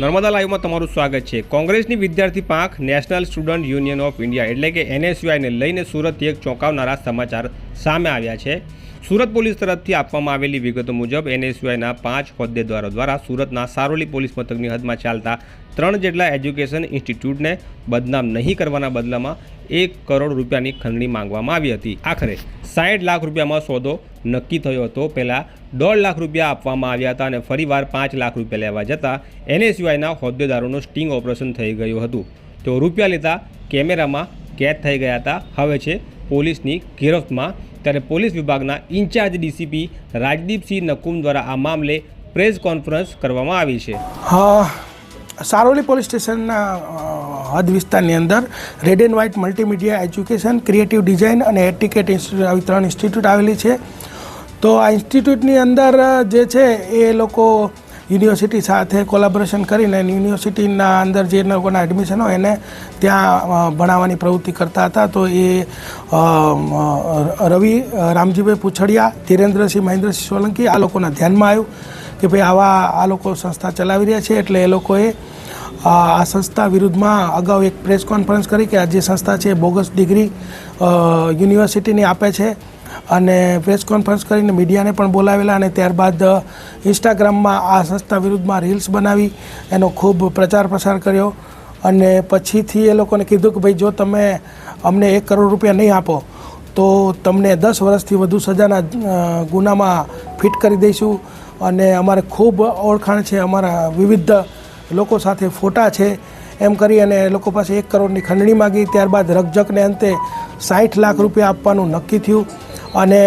નર્મદા લાઈવમાં તમારું સ્વાગત છે. કોંગ્રેસની વિદ્યાર્થી પાંખ National Student Union of India એટલે કે એનએસયુઆઈને લઈને સુરતથી એક ચોંકાવનારા સમાચાર સામે આવ્યા છે. સુરત પોલીસ તરફથી આપવામાં આવેલી વિગતો મુજબ એનએસયુઆઈના પાંચ હોદ્દેદારો દ્વારા સુરતના સારોલી પોલીસ મથકની હદમાં ચાલતા ત્રણ જેટલા એજ્યુકેશન ઇન્સ્ટિટ્યૂટને બદનામ નહીં કરવાના બદલામાં એક કરોડ રૂપિયાની ખંડણી માંગવામાં આવી હતી. આખરે સાઠ લાખ રૂપિયામાં સોદો નક્કી થયો હતો. પહેલાં દોઢ લાખ રૂપિયા આપવામાં આવ્યા હતા અને ફરીવાર પાંચ લાખ રૂપિયા લેવા જતાં એનએસયુઆઈના હોદ્દેદારોનું સ્ટિંગ ઓપરેશન થઈ ગયું હતું. તેઓ રૂપિયા લેતા કેમેરામાં કેદ થઈ ગયા હતા. હવે છે પોલીસની ગિરફ્તમાં ત્યારે પોલીસ વિભાગના ઇન્ચાર્જ ડીસીપી રાજદીપસિંહ નકુમ દ્વારા આ મામલે પ્રેસ કોન્ફરન્સ કરવામાં આવી છે. સારોલી પોલીસ સ્ટેશનના હદ વિસ્તારની અંદર Red and White Multimedia Education, Creative Design અને એટિકેટ ઇન્સ્ટિટ્યૂટ આવી ત્રણ ઇન્સ્ટિટ્યૂટ આવેલી છે. તો આ ઇન્સ્ટિટ્યૂટની અંદર જે છે એ લોકો યુનિવર્સિટી સાથે કોલાબોરેશન કરીને યુનિવર્સિટીના અંદર જે લોકોના એડમિશન હોય એને ત્યાં ભણાવવાની પ્રવૃત્તિ કરતા હતા. તો એ રવિ રામજીભાઈ પૂછડિયા, ધીરેન્દ્રસિંહ મહેન્દ્રસિંહ સોલંકી આ લોકોના ધ્યાનમાં આવ્યું કે ભાઈ આવા, આ લોકો સંસ્થા ચલાવી રહ્યા છે એટલે એ લોકોએ આ સંસ્થા વિરુદ્ધમાં અગાઉ એક પ્રેસ કોન્ફરન્સ કરી કે આ જે સંસ્થા છે બોગસ ડિગ્રી યુનિવર્સિટીની આપે છે. અને પ્રેસ કોન્ફરન્સ કરીને મીડિયાને પણ બોલાવેલા અને ત્યારબાદ ઇન્સ્ટાગ્રામમાં આ સંસ્થા વિરુદ્ધમાં રીલ્સ બનાવી, એનો ખૂબ પ્રચાર પ્રસાર કર્યો. અને પછીથી એ લોકોને કીધું કે ભાઈ, જો તમે અમને એક કરોડ રૂપિયા નહીં આપો, તો તમને દસ વર્ષથી વધુ સજાના ગુનામાં ફિટ કરી દઈશું. અને અમારે ખૂબ ઓળખાણ છે, અમારા વિવિધ લોકો સાથે ફોટા છે એમ કરી અને લોકો પાસે એક કરોડની ખંડણી માગી. ત્યારબાદ રકઝકને અંતે સાઠ લાખ રૂપિયા આપવાનું નક્કી થયું અને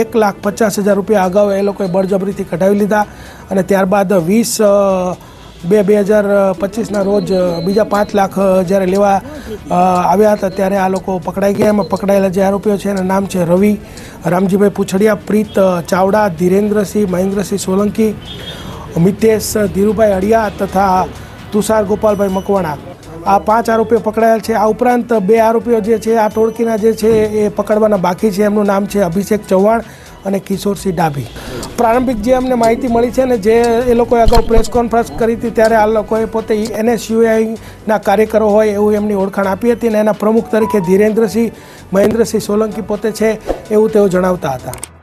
એક લાખ પચાસ હજાર રૂપિયા અગાઉ એ લોકોએ બળજબરીથી કઢાવી લીધા અને ત્યારબાદ વીસ બે બે હજાર પચીસના રોજ બીજા પાંચ લાખ જ્યારે લેવા આવ્યા હતા ત્યારે આ લોકો પકડાઈ ગયા. એમાં પકડાયેલા જે આરોપીઓ છે એના નામ છે રવિ, રામજીભાઈ પૂછડિયા, પ્રીત ચાવડા, ધીરેન્દ્રસિંહ, મહેન્દ્રસિંહ સોલંકી મિતેશ ધીરુભાઈ અડિયા તથા તુષાર ગોપાલભાઈ મકવાણા. આ પાંચ આરોપીઓ પકડાયેલ છે. આ ઉપરાંત બે આરોપીઓ જે છે, આ ટોળકીના જે છે, એ પકડવાના બાકી છે. એમનું નામ છે અભિષેક ચૌહાણ અને કિશોરસિંહ ડાભી. પ્રારંભિક જે અમને માહિતી મળી છે ને જે એ લોકોએ અગાઉ પ્રેસ કોન્ફરન્સ કરી હતી, ત્યારે આ લોકોએ પોતે એનએસયુઆઈના કાર્યકરો હોય એવું એમની ઓળખાણ આપી હતી અને એના પ્રમુખ તરીકે ધીરેન્દ્રસિંહ, મહેન્દ્રસિંહ સોલંકી પોતે છે એવું તેઓ જણાવતા હતા.